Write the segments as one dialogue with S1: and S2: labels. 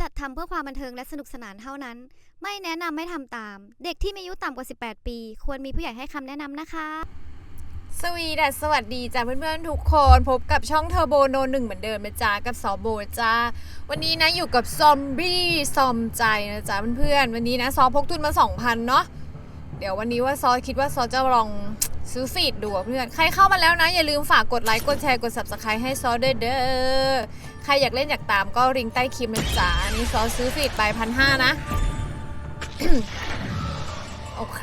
S1: จัดทำเพื่อความบันเทิงและสนุกสนานเท่านั้น ไม่แนะนำให้ทำตาม เด็กที่มีอายุต่ำกว่า 18 ปี ควรมีผู้ใหญ่ให้คำแนะนำนะคะ
S2: สวีดัสสวัสดีจ้าเพื่อนๆทุกคนพบกับช่องเทอร์โบโนหนึ่งเหมือนเดิมนะจ๊ะกับซอโบจ้าวันนี้นะอยู่กับซอมบี้ซอมใจนะจ๊ะเพื่อนๆวันนี้นะซอพกทุนมา2,000เนาะเดี๋ยววันนี้ว่าซอคิดว่าซอจะลอง ซื้อฟีดดูเพื่อน ใครเข้ามาแล้วนะ อย่าลืมฝากกดไลค์ กดแชร์ กด subscribe ให้ซอด้วยเด้อ ใครอยากเล่นอยากตามก็ริงใต้คลิปนะจ๊ะอันนี่ซอซื้อฟีดไปพันห้านะ โอเค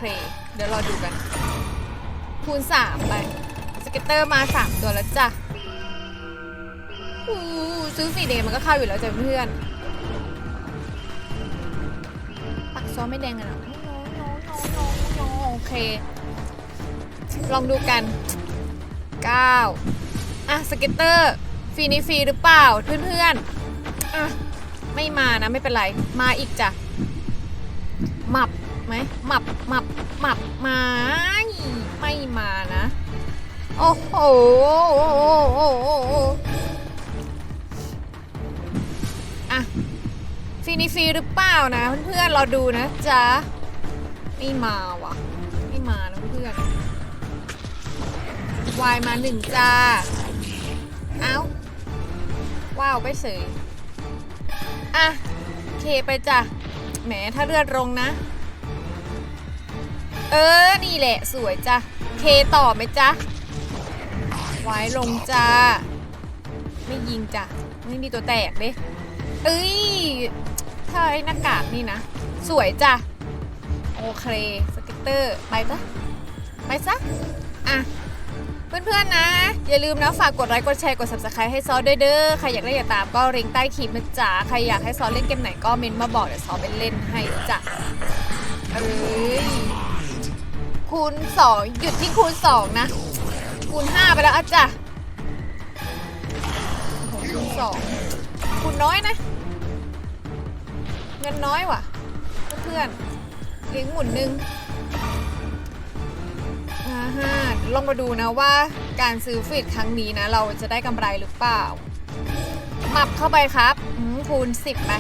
S2: เดี๋ยวรอดูกัน คูณสามไป สเก็ตเตอร์มาสามตัวแล้วจ้ะอู้ซื้อสีแดงมันก็เข้าอยู่แล้วจ้ะเพื่อน ปักซอสไม่แดงอะเนาะโอเค ลองดูกัน 9 อะ สเก็ตเตอร์ฟรีนี่ฟรีหรือเปล่า เพื่อนๆอะไม่มานะไม่เป็นไร มาอีกจ้ะหมับไหมหมับหมับหมับมาไม่มานะ โอ้โหอะฟรีนี่ฟรีหรือเปล่านะ เพื่อนๆเราดูนะจ๊ะ ไม่มาวะไวายมาหนึ่งจ้า เอ้า ว้าว ไปเสยอะ เคไปจ้ะ แหม ถ้าเลือดลงนะ เออ นี่แหละ สวยจ้ะ เคต่อไหมจ๊ะไว้ลงจ้า ไม่ยิงจ้ะ ไม่มีตัวแตกเด้เอ้ย ถ้าไอ้หน้ากากนี่นะ สวยจ้ะ โอเคสเก็ตเตอร์ ไปจ้ะไปซะ อะ เพื่อนๆนะ อย่าลืมนะฝากกดไลค์กดแชร์กด subscribe ให้ซอสด้วยเด้อใครอยากเล่นอยากตามก็ริงใต้คลิปนะจ๊ะใครอยากให้ซอสเล่นเกมไหนก็เมนมาบอกเดี๋ยวซอสไปเล่นให้จ้ะเอ้ยคูณสองหยุดที่คูณสองนะ คูณห้าไปแล้วอะจ้ะคูณสองคูณน้อยนะ เงินน้อยว่ะ เพื่อนๆเลี้ยงหมุนหนึ่ง อ่าฮะลองมาดูนะว่าการซื้อฟีดครั้งนี้นะ เราจะได้กำไรหรือเปล่าหมับเข้าไปครับคูณ10ไป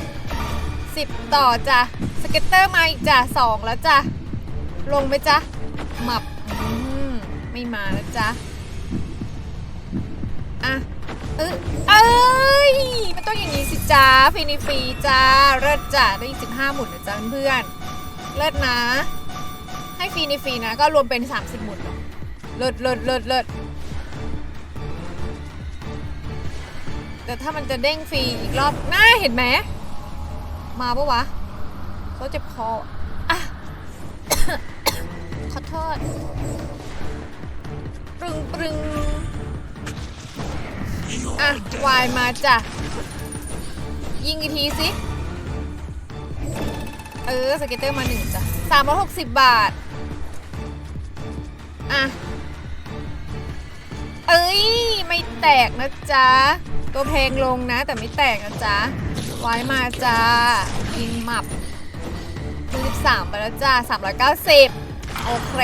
S2: 10ต่อจ้ะสเก็ตเตอร์มาอีกจ้ะสองแล้วจ้ะลงไหมจ๊ะหมับมไม่มาแล้วจ้ะอะเออเอ้ยมันต้องอย่างนี้สิจ้าฟรีนีฟรีจ้าเลิศจ้ะได้สิบห้าหมุนนะจ๊ะเพื่อนเลิศนะ ฟรีนี่ฟรีนะ ก็รวมเป็น 30 หมุนเนอะลิศเลิศเลิศเลิศแต่ถ้ามันจะเด้งฟรีอีกรอบน่าเห็นไหม มาปะวะเขาเจ็บคออะขอโทษปรึงปรึงอะ วายมาจ้ะ ยิงอีกทีสิ เออ สเก็ตเตอร์มาหนึ่งจ้ะสามร้อยหกสิบบาท อะ เอ้ย ไม่แตกนะจ๊ะ ตัวเพลงลงนะ แต่ไม่แตกนะจ๊ะ ไวายมาจ้ายิงหมับคูณ13ไปแล้วจ้า390 โอเค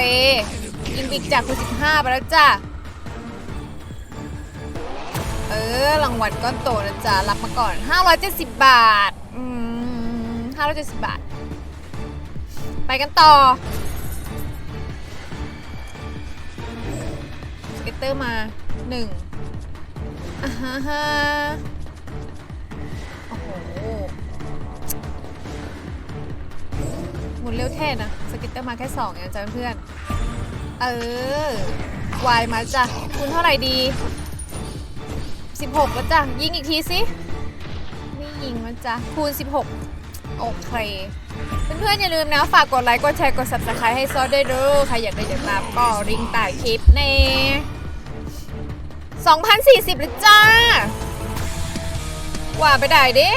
S2: ยิงบิ๊กจากคูณ15ไปแล้วจ้าเออรางวัลก้อนโตนะจ๊ะ รับมาก่อน 570 บาท อืม570 บาท ไปกันต่อ อร์มา1อ่าฮะโอ้โหหมุนเร็วแท่นะสกิตเตอร์มาแค่สองเองจ้ะเพื่อนเออวายมาจ้ะคุณเท่าไหร่ดี16แล้วจ้ะยิงอีกทีสิไม่ยิงมันจ้ะคูณ 16 โอเค เพื่อนๆอย่าลืมนะ ฝากกดไลค์ กดแชร์ กด subscribe ให้ซอสด้วยด้อใครอยากได้อยากตามก็ริงใต้คลิปเน่ 2,040เลยจ้า ว่าไปได้เด้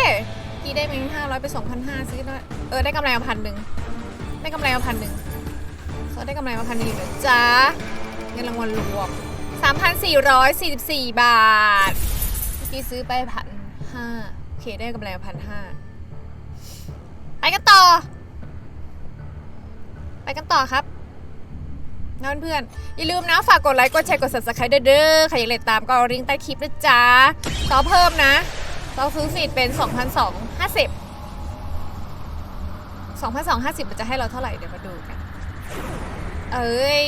S2: กี่ได้ไหมห้าร้อยไปสองพันห้าซื้อได้เออได้กำไรมาพันหนึ่งได้กำไรมาพันหนึ่งเขาได้กำไรมาพันหนึ่งนะจ๊ะเงินรางวัลรวมสามพันสี่ร้อยสี่สิบสี่บาท เมื่อกี้ซื้อไปพันห้าโอเคได้กำไรมาพันห้าไปกันต่อ ไปกันต่อครับ นะเพื่อนๆอย่าลืมนะฝากกดไลค์กดแชร์กด subscribe ด้วยเด้อใครอยากเล่นตามก็ริงก์ใต้คลิปนะจ๊ะต่อเพิ่มนะเราซื้อฟีดเป็น2,250 2,250 มันจะให้เราเท่าไหร่เดี๋ยวมาดูกัน เอ้ย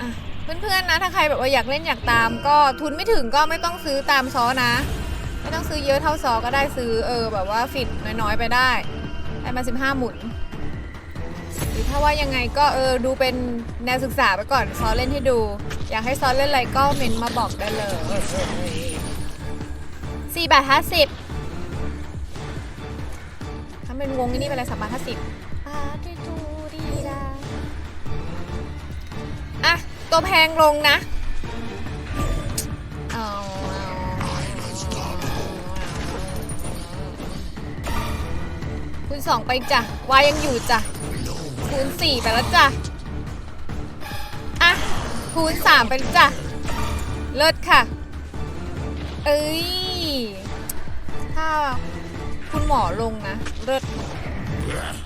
S2: อเพื่อนๆนะถ้าใครแบบว่าอยากเล่นอยากตามก็ทุนไม่ถึงก็ไม่ต้องซื้อตามซอนะ ไม่ต้องซื้อเยอะเท่าซอก็ได้ซื้อเออแบบว่าฟิตน้อยๆไปได้ได้มา15 หมุนหรือ ถ้าว่ายังไงก็เออดูเป็นแนวศึกษาไปก่อนซอเล่นให้ดู อยากให้ซอเล่นอะไรก็เมนมาบอกได้เลยสี่บาทห้าสิบถ้าเป็นวงนี่เป็นอะไรสามบาทห้าสิบอะ ตัวแพงลงนะเอาคูณสองไปจ้ะวายยังอยู่จ้ะ คูณสี่ไปแล้วจ้ะ อะ คูณสามไปแล้วจ้ะ เลิศค่ะ เอ้ย ถ้าคุณหมอลงนะ เลิศ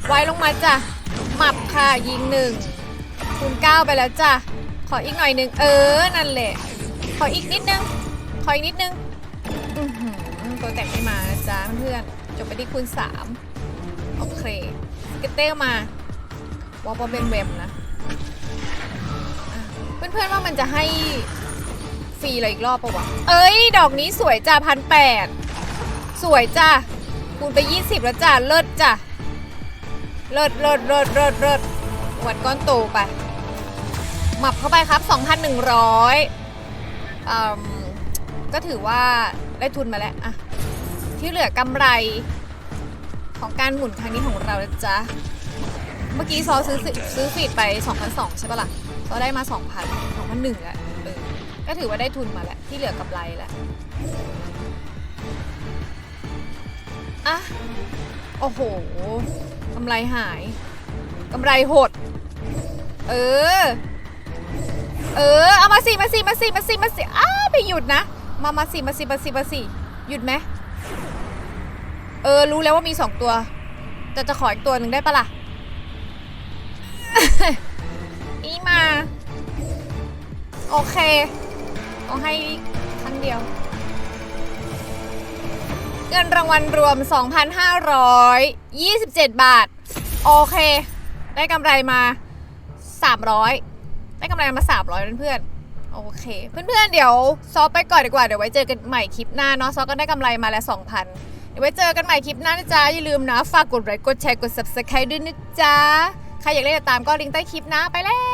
S2: ไว้ลงมาจ้ะ หมับค่ะ ยิงหนึ่ง คูณเก้าไปแล้วจ้ะ ขออีกหน่อยหนึ่ง เออ นั่นแหละ ขออีกนิดนึง ขออีกนิดนึงอือหือตัวแต่งไม่มานะจ๊ะเพื่อนๆจบไปที่คูณสามโอเคสเกตเตอร์มา วอลเป็นเวมนะเพื่อนๆว่ามันจะให้ฟรีอะไรอีกรอบปะวะ เอ้ย ดอกนี้สวยจ้าพันแปดสวยจ้าคูณไป 20 แล้วจ้าเลิศจ้าเลิศเลิศเลิศเลิศเลิศวัดก้อนโตไปหมับเข้าไปครับ 2,100อืมก็ถือว่าได้ทุนมาแล้วอะที่เหลือกำไรของการหมุนครั้งนี้ของเรานะจ๊ะ เมื่อกี้ซอซื้อซื้อฟีดไป2,200ใช่ปะล่ะซอได้มา 2,000 2,001แล้วเออก็ถือว่าได้ทุนมาแล้วที่เหลือกำไรแล้วอะ โอ้โหกำไรหายกำไรหด เออ เออ เอามาสิมาสิมาสิมาสิมาสิอ้าไม่หยุดนะ มามาสิมาสิมาสิมาสิหยุดไหมเออ รู้แล้วว่ามีสองตัว แต่จะขออีกตัวหนึ่งได้ปะล่ะ มา โอเคเอาให้ครั้งเดียว เงินรางวัลรวม 2,527 บาท โอเค ได้กำไรมา 300 ได้กำไรมา 300 เพื่อนๆ โอเค เพื่อนๆ เดี๋ยวซอไปก่อนดีกว่า เดี๋ยวไว้เจอกันใหม่คลิปหน้าเนาะ ซอก็ได้กำไรมาแล้ว 2,000 เดี๋ยวไว้เจอกันใหม่คลิปหน้านะจ๊ะ อย่าลืมนะ ฝากกดไลค์ กดแชร์ กด subscribe ด้วยนะจ๊ะ ใครอยากเล่นติดตามก็ลิงก์ใต้คลิปนะ ไปแล้ว